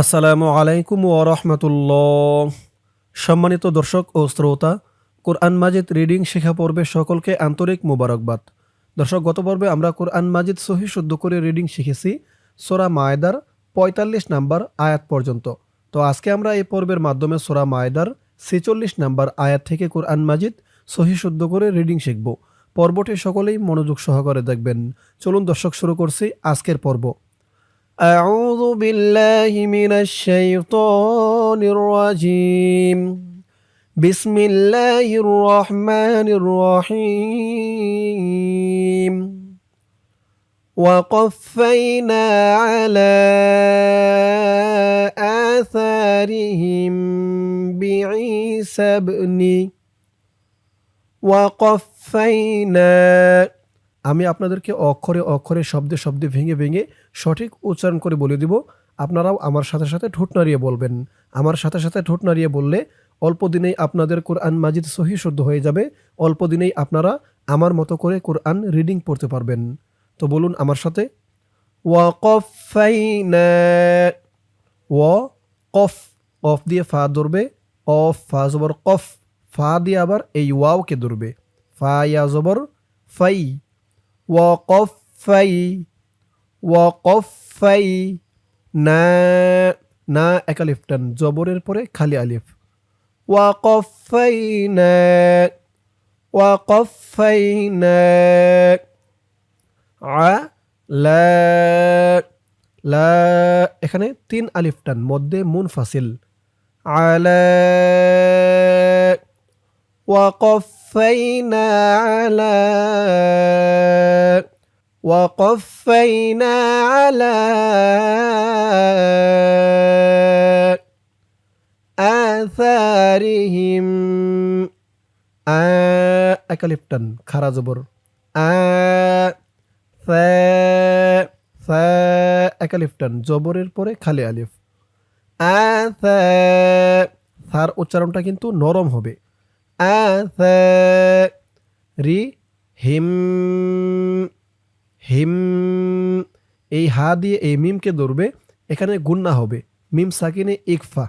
আসসালামু আলাইকুম ও রহমতুল্লাহ। সম্মানিত দর্শক ও শ্রোতা, কোরআন মাজিদ রিডিং শেখা পর্বে সকলকে আন্তরিক মোবারকবাদ। দর্শক, গত পর্বে আমরা কোরআন মাজিদ সহি শুদ্ধ করে রিডিং শিখেছি, সোরা মায়দার পঁয়তাল্লিশ নাম্বার আয়াত পর্যন্ত। তো আজকে আমরা এই পর্বের মাধ্যমে সোরা মায়দার ছেচল্লিশ নাম্বার আয়াত থেকে কোরআন মাজিদ সহি শুদ্ধ করে রিডিং শিখব। পর্বটি সকলেই মনোযোগ সহকারে দেখবেন। চলুন দর্শক, শুরু করছি আজকের পর্ব। أعوذ بالله من الشيطان الرجيم. بسم الله الرحمن الرحيم. وقفينا على آثارهم بعيسى ابن وقفينا আমি আপনাদেরকে অক্ষরে অক্ষরে, শব্দে শব্দে, ভেঙে ভেঙে সঠিক উচ্চারণ করে বলে দিব। আপনারাও আমার সাথে সাথে ঠোঁট নাড়িয়ে বলবেন। আমার সাথে সাথে ঠোঁট নাড়িয়ে বললে অল্প দিনেই আপনাদের কোরআন মাজিদ সহি শুদ্ধ হয়ে যাবে। অল্প দিনেই আপনারা আমার মতো করে কোরআন রিডিং পড়তে পারবেন। তো বলুন আমার সাথে। ওয়াকফাইনা, ও, কফ অফ দিয়ে ফা ধরবে। অফ, ফা জবর, কফ। ফা দিয়ে আবার এই ওয়াওকে ধরবে। ফা, ইয়া, জবর, ফাই। ওয়াকফাই ওয়াকফাই না না এক আলিফ টান। জবরের পরে খালি আলিফ। ওয়াকফাইনা ওয়াকফাইনা আ লা লা এখানে তিন আলিফ টান, মধ্যে মুন ফাসিল আলা وقفينا على وقفينا على آثارهم أكلفتن খারা জবর আ ফা ফা একালিফটান জবরের পরে খালি আলিফ আ ফা ফার উচ্চারণটা কিন্তু নরম হবে আথারি হিম হিম এই হা দিয়ে এই মিমকে ধরবে এখানে গুন্না হবে মিম সাকিনে ইকফা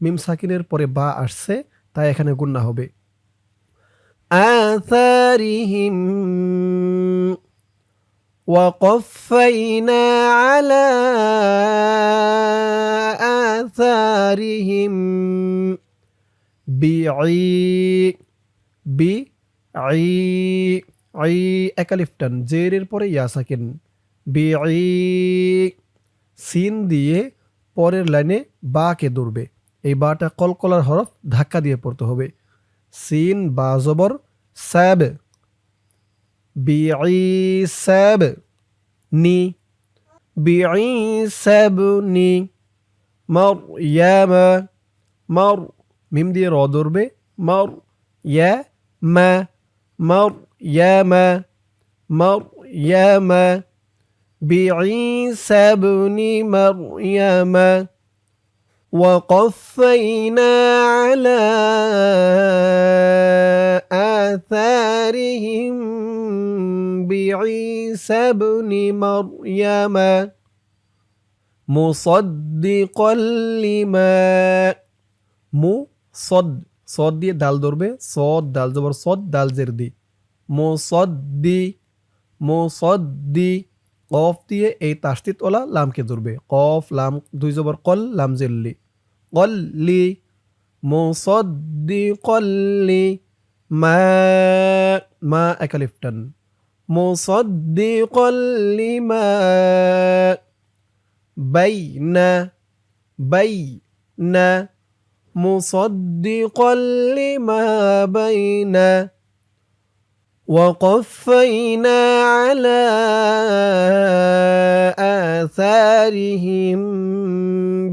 মিম সাকিনের পরে বা আসছে তাই এখানে গুন্না হবে আথারিহিম وقفينا على آثارهم বিআই বি আই আই একালিফটান জেরের পরে ইয়া সাকিন, বিআই, সিন দিয়ে পরের লাইনে বাকে দৌড়বে এই বাটা কলকলার হরফ ধাক্কা দিয়ে পড়তে হবে। সিন, বা জবর, স্যাব, বিআই, স্যাব, নি, বিআই, স্যাব, নি, মর, ইয়ামা, মর ميم دي را ب مر يا ما. مر يا ما. مر يا ما. بعيسى ابن مريم. وقفينا على آثارهم بعيسى ابن مريم. مصدقا لما مصدقا সদ সদ দিয়ে ডাল ধরবে, সদ ডাল জবর সদ ডাল জের দি। মো সদ দি মো সদ দি কফ দিয়ে এই তাস্তিত ওলা লামকে ধরবে। কফ, লাম, দুই জবর কল, লাম জেল্লি কল্লি মো সদ দি কল্লি, মা মা একালিফটান বাই না বাই না مصدقا لما بين وقفينا على آثارهم.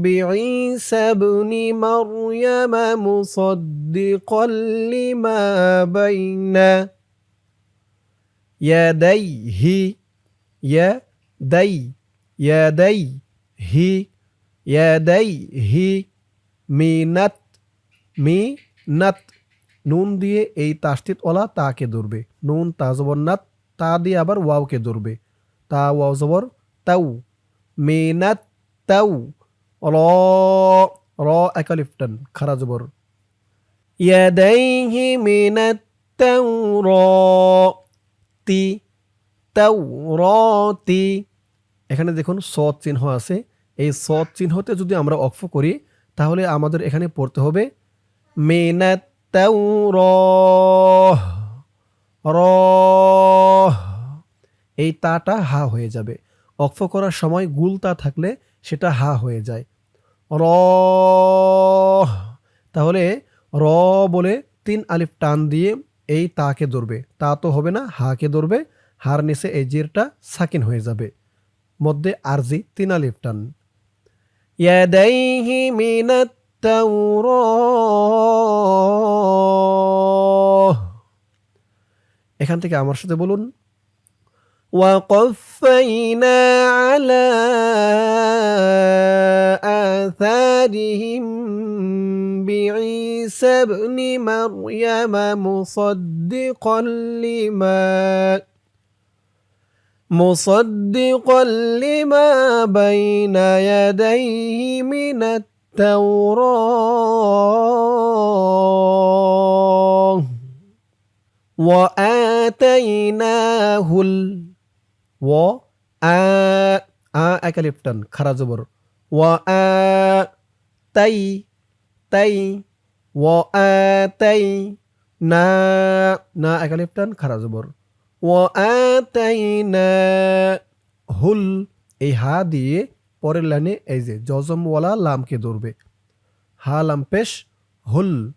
بعيسى ابن مريم مصدقا لما بين يديه يدي يديه يديه মিনাত মিনাত নুন দিয়ে এই তাস্তিত ওলা তাকে ধরবে। নুন তা জবর নাত, তা দিয়ে আবার ওয়াওকে ধরবে। তা ওয়াও জবর তাউ মিনাত তাউ র র একালিফটান খারা জবর। ইয়াদাইহি মিনাত তাওরাতি তাওরাতি এখানে দেখুন সৎ চিহ্ন আছে। এই সৎ চিহ্নতে যদি আমরা অক্ষ করি তাহলে আমাদের এখানে পড়তে হবে তাওরাহ র এই তাটা হা হয়ে যাবে। অক্ষ করার সময় গুল তা থাকলে সেটা হা হয়ে যায়। র তাহলে র বলে তিন আলিফ টান দিয়ে এই তাকে ধরবে। তা তো হবে না, হাকে ধরবে। হার নিচে এই জিরটা সাকিন হয়ে যাবে। মধ্যে আরজি তিন আলিফ টান। ইয়াদাইহি মিনাত তাওরাহ এখান থেকে আমার সাথে বলুন وقفينا على آثارهم بعيسى ابن مريم مصدقا لما مصدقا لما بين يديه من التوراه واتيناه ال و آ آ أكاليفتن خرزبر وآ تي تي وآتي نا نا أكاليفتن خرزبر হুল এই হা দিয়ে পরের লাইনে এই যে জজমওয়ালা লামকে ধরবে। হা লাম পেশ, হুল।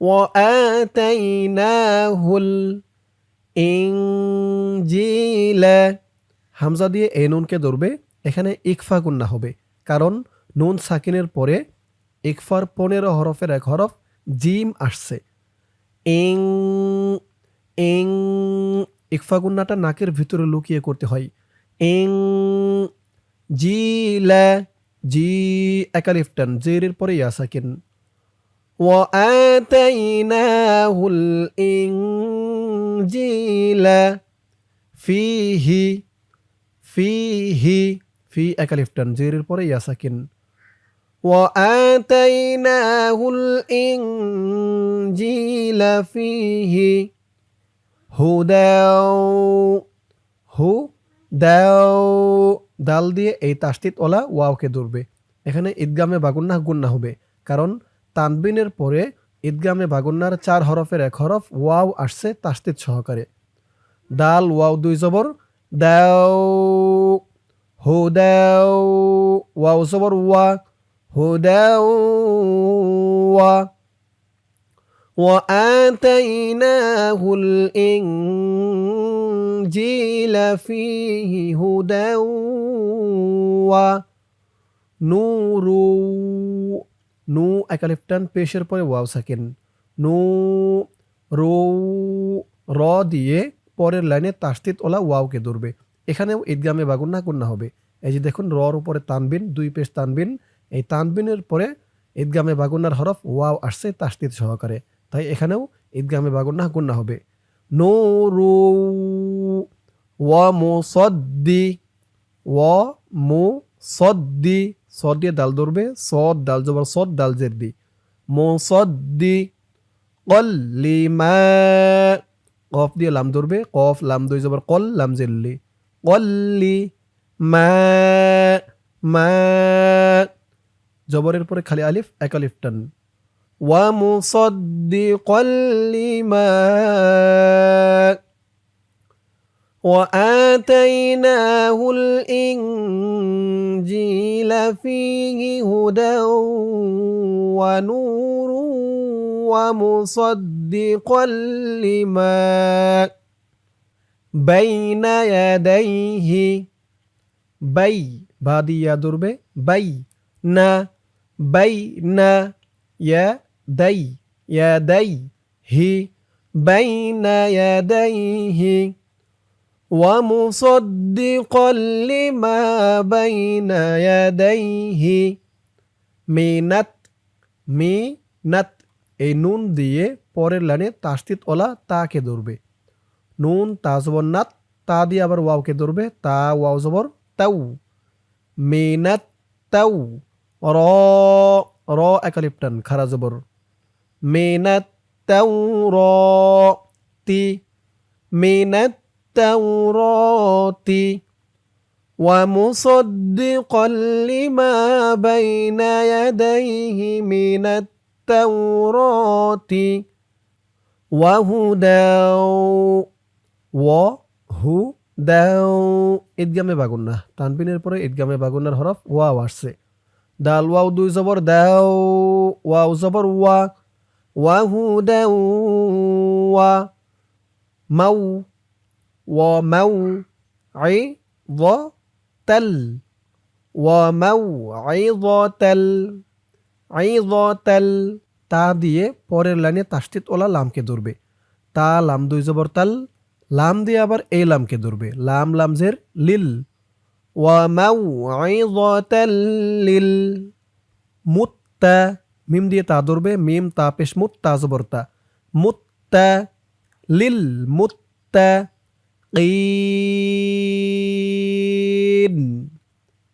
ও হুল ইংজিলা হামজা দিয়ে এই নুনকে ধরবে। এখানে ইকফা গুন্না হবে, কারণ নুন সাকিনের পরে ইকফার পনেরো হরফের এক হরফ জিম আসছে। ইং ইং ইকফা গুন্নাটা নাকের ভিতরে লুকিয়ে করতে হয় ইং জিলা জি একালিফটান জেরের পরে ইয়া সাকিন وآتيناه الإنجيل فيه فيه في أكلف تنزير البوري يا ساكن وآتيناه الإنجيل فيه হুদাও, হু, দাও, দাল দিয়ে এই তাস্তিত ওলা ওয়াওকে ধরবে। এখানে ঈদগামে বাগুন্না গুন্না হবে। কারণ তানবিনের পরে ঈদগামে বাগুন্নার চার হরফের এক হরফ ওয়াও আসছে তাস্তিত সহকারে। দাল, ওয়াও দুই জবর, দেও হু দাও ওয়াও জবর ওয়া হু দাও ওয়া। وآتيناه الإنجيل فيه هدى ونور নু একালিফটান পেশের পরে ওয়াও সাকিন নু রো র দিয়ে পরের লাইনে তাস্তিত ওলা ওয়াওকে ধরবে এখানেও ঈদগামে বাগুন্না গুন্না হবে এই যে দেখুন রর উপরে তানবিন দুই পেশ তানবিন এই তানবিনের পরে ঈদগামে বাগুন্নার হরফ ওয়াও আসছে তাস্তিত সহকারে তাই এখানেও ঈদগামে বাগুন্না গুন্না হবে। নো রু ওয়া মো সদ্দি ওয়া মো সদ্দি সদ দিয়ে দাল ধরবে, সদ দাল জবর সদ, দাল জের দি। মোসদ্দি কল্লিমা কফ দিয়ে লাম ধরবে, কফ, লাম দুই জবর কল, লাম জেল্লি কল্লি মা মা, জবরের পরে খালি আলিফ, এক আলিফ টান। ومصدقا لما وآتيناه الإنجيل فيه هدى ونور ومصدقا لما بين يديه. بي بادي يا دربي بي نا بي نا يا يدي يديه بين يديه ومصدقا لما بين يديه মিনাত মিনাত এই নুন দিয়ে পরের লাইনে তাস্তিত ওলা তাকে ধরবে নুন তা জবর নাত তা দিয়ে আবার ওয়াওকে ধরবে তা ওয়াও জবর তাউ মিনাত তাউ র র একালিপ টান খারা জবর মিনাত তাউ র তি মিনাত তাউ র তি ومصدقا لما بين يديه من التوراة وهدى وهدى ঈদগামে বাগুন্না তানবিনের পরে ঈদগামে বাগুন্নার হরফ ওয়াও আসছে দাল ওয়াও দুই জবর দাও ওয়াও জবর ওয়া মাউ মাউ আই ওয়া তাল ওয়ামাউইযতাল আইযতাল তা দিয়ে পরের লাইনে তাসতিত ওলা লামকে ধরবে। তা লাম দুই জবর তাল, লাম দিয়ে আবার এই লামকে ধরবে। লাম লামজের লিল। ওয়া ওয়ামাউইযতাল লিল মুত্তা মিম দিয়ে তা ধরবে, মিম তা পেশ মুত তা জবর তা মুত্তা লিল কিন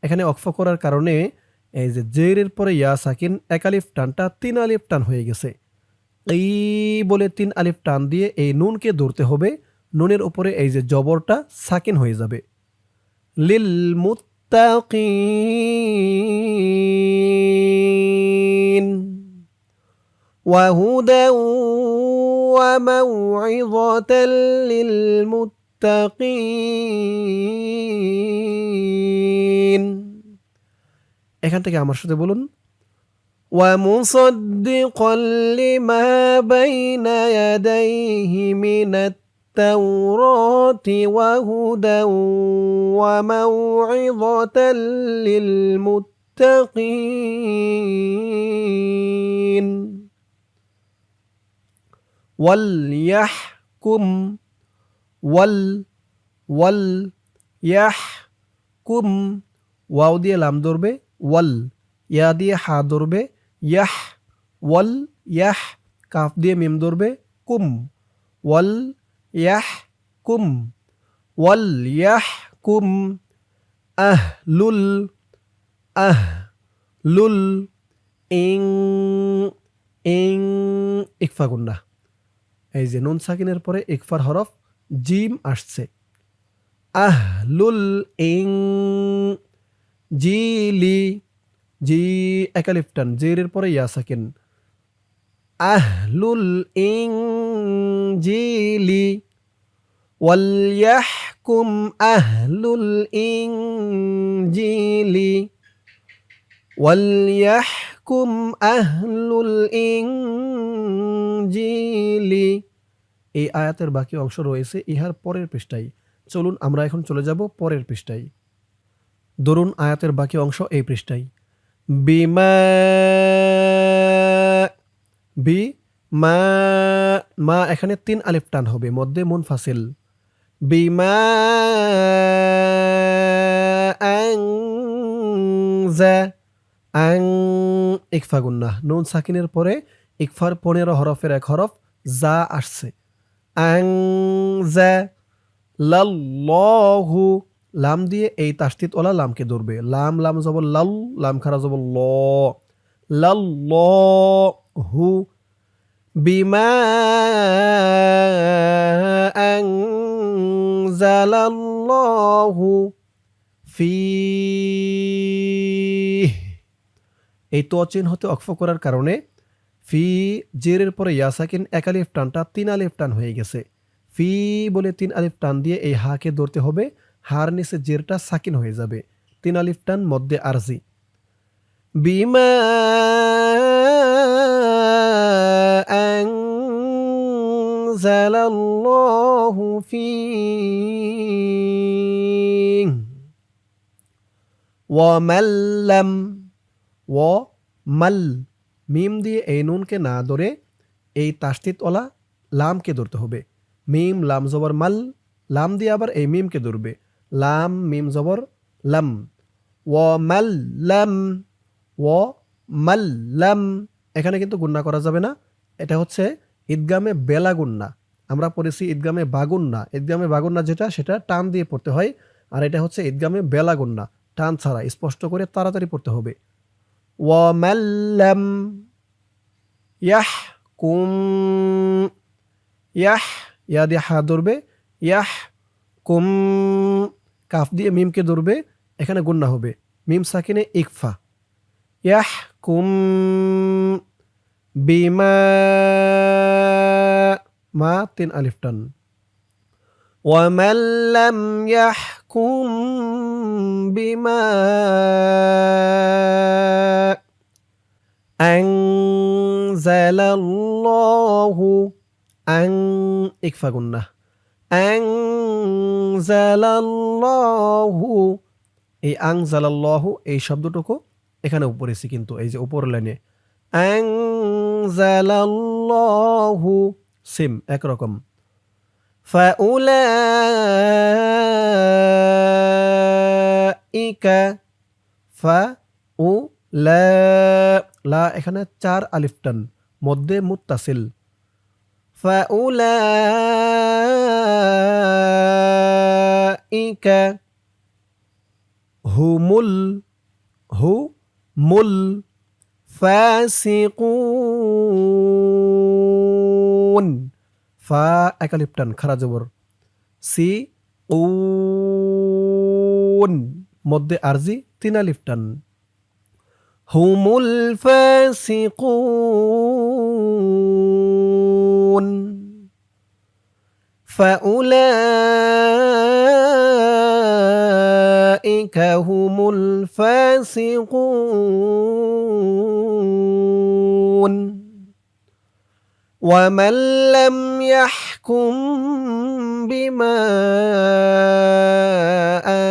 এখানে অক্ফ করার কারণে এই যে জেরের পরে ইয়া সাকিন এক আলিফ টানটা তিন আলিফ টান হয়ে গেছে। এই বলে তিন আলিফ টান দিয়ে এই নুনকে ধরতে হবে, নুনের উপরে এই যে জবরটা সাকিন হয়ে যাবে। লিল মুত্তাকিন। وهدى وموعظة للمتقين এখান থেকে আমার সাথে বলুন ومصدقا لما بين يديه من التوراة وهدى وموعظة للمتقين وليحكم ওয়াল ওয়াল ইয়াহকুম ওয়াও দিয়ে লাম ধরবে ওয়াল ইয়া দিয়ে হা ধরবে ইয়াহ ওয়াল ইয়াহ কাফ দিয়ে মিম ধরবে কুম ওয়াল ইয়াহ কুম ওয়াল ইয়াহ কুম আহ লুল আহ লুল ইং ইং ইকফা গুন্না এই যে নুন সাকিনের পরে ইকফার হরফ জিম আসছে আহলুল ইং জিলি জি একালিফটান জেরের পরে ইয়া সাকিন আহলুল ইং জিলি وليحكم أهل الإنجيل وليحكم أهل الإنجيل এই আয়াতের বাকি অংশ রয়েছে ইহার পরের পৃষ্ঠায় চলুন আমরা এখন চলে যাব পরের পৃষ্ঠায় ধরুন আয়াতের বাকি অংশ এই পৃষ্ঠায় বিমা বি মা মা এখানে তিন আলিফ টান হবে মধ্যে মুন ফাসিল বিমা আং আং ইকফা গুন্না। নুন সাকিনের পরে ইকফার পনেরো হরফের এক হরফ যা আসছে। লাল্লাহু লাম দিয়ে এই তাস্তিত ওলা লামকে ধরবে। লাম লাম যাব লাল, লাম খারা যাব ল। লাল্লাহু বিমা আনজালাল্লাহু ফি এই তো চিহ্ন হতে অক্ষ করার কারণে ফি জেরের পরে ইয়াসাকিন এক আলিফ টানটা তিন আলিফ টান হয়ে গেছে। ফি বলে তিন আলিফ টান দিয়ে এই হাকে ধরতে হবে, হার নিচে জেরটা সাকিন হয়ে যাবে। তিন আলিফ টান মধ্যে আরজি। বিমা ওয়ামাল লাম মাল, মিম দিয়ে এই নুনকে না ধরে এই তাস্তিতওয়ালা লামকে ধরতে হবে। মিম, লাম জবর মাল, লাম দিয়ে আবার এই মিমকে ধরবে। লাম, মিম জবর, লাম। ও মাল, লাম। ও মাল, লাম। এখানে কিন্তু গুন্না করা যাবে না। এটা হচ্ছে ঈদগামে বেলা গুন্না আমরা পড়েছি ঈদগামে বাগুন্না ঈদগামে বাগুন্না যেটা, সেটা টান দিয়ে পড়তে হয়। আর এটা হচ্ছে ঈদগামে বেলা গুন্না টান ছাড়া, স্পষ্ট করে তাড়াতাড়ি পড়তে হবে। ওয়ামাল্লাম ইয়াহ কুম ইয়াহ ইয়া দিয়ে হা ধরবে ইয়াহ কুম কাফ দিয়ে মিমকে ধরবে এখানে গুন্না হবে মিম সাকিনে ইকফা ইয়াহ কুম বিমা মা তিন আলিফ টান ومن لم يحكم بما আনজালাল্লাহু আং ইকফা গুন্না এই আংজালাল্লাহু এই শব্দটুকু এখানে উপরেছি কিন্তু এই যে উপর লাইনে। আংজালাল্লাহু সিম একরকম। ফাউলাইকা ফা উ লা এখানে চার আলিফটন মধ্যে মুত্তাসিল فأولئك হুমুল হু মুল ফাসিকুন ফা একালিপ্টান খারা জবর সি উন মধ্যে আরজি তিন আলিফটান হুমুল ফাসিকুন فأولئك هم الفاسقون. ومن لم يحكم بما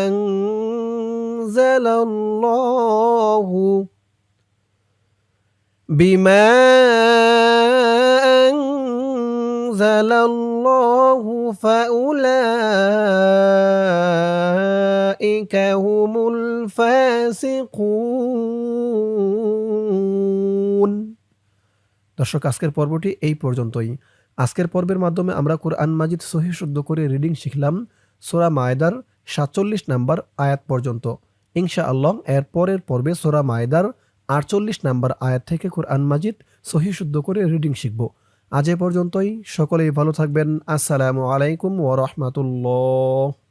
أنزل الله بما أنزل الله فأولئك هم الفاسقون দর্শক আজকের পর্বটি এই পর্যন্তই আজকের পর্বের মাধ্যমে আমরা কোরআন মাজিদ সহি শুদ্ধ করে রিডিং শিখলাম সোরা মায়দার সাতচল্লিশ নাম্বার আয়াত পর্যন্ত ইনশা আল্লাহ এর পরের পর্বে সোরা মায়দার আটচল্লিশ নাম্বার আয়াত থেকে কোরআন মাজিদ সহি শুদ্ধ করে রিডিং শিখব আজ এ পর্যন্তই। সকলেই ভালো থাকবেন। আসসালামু আলাইকুম ওরহমতুল্লাহ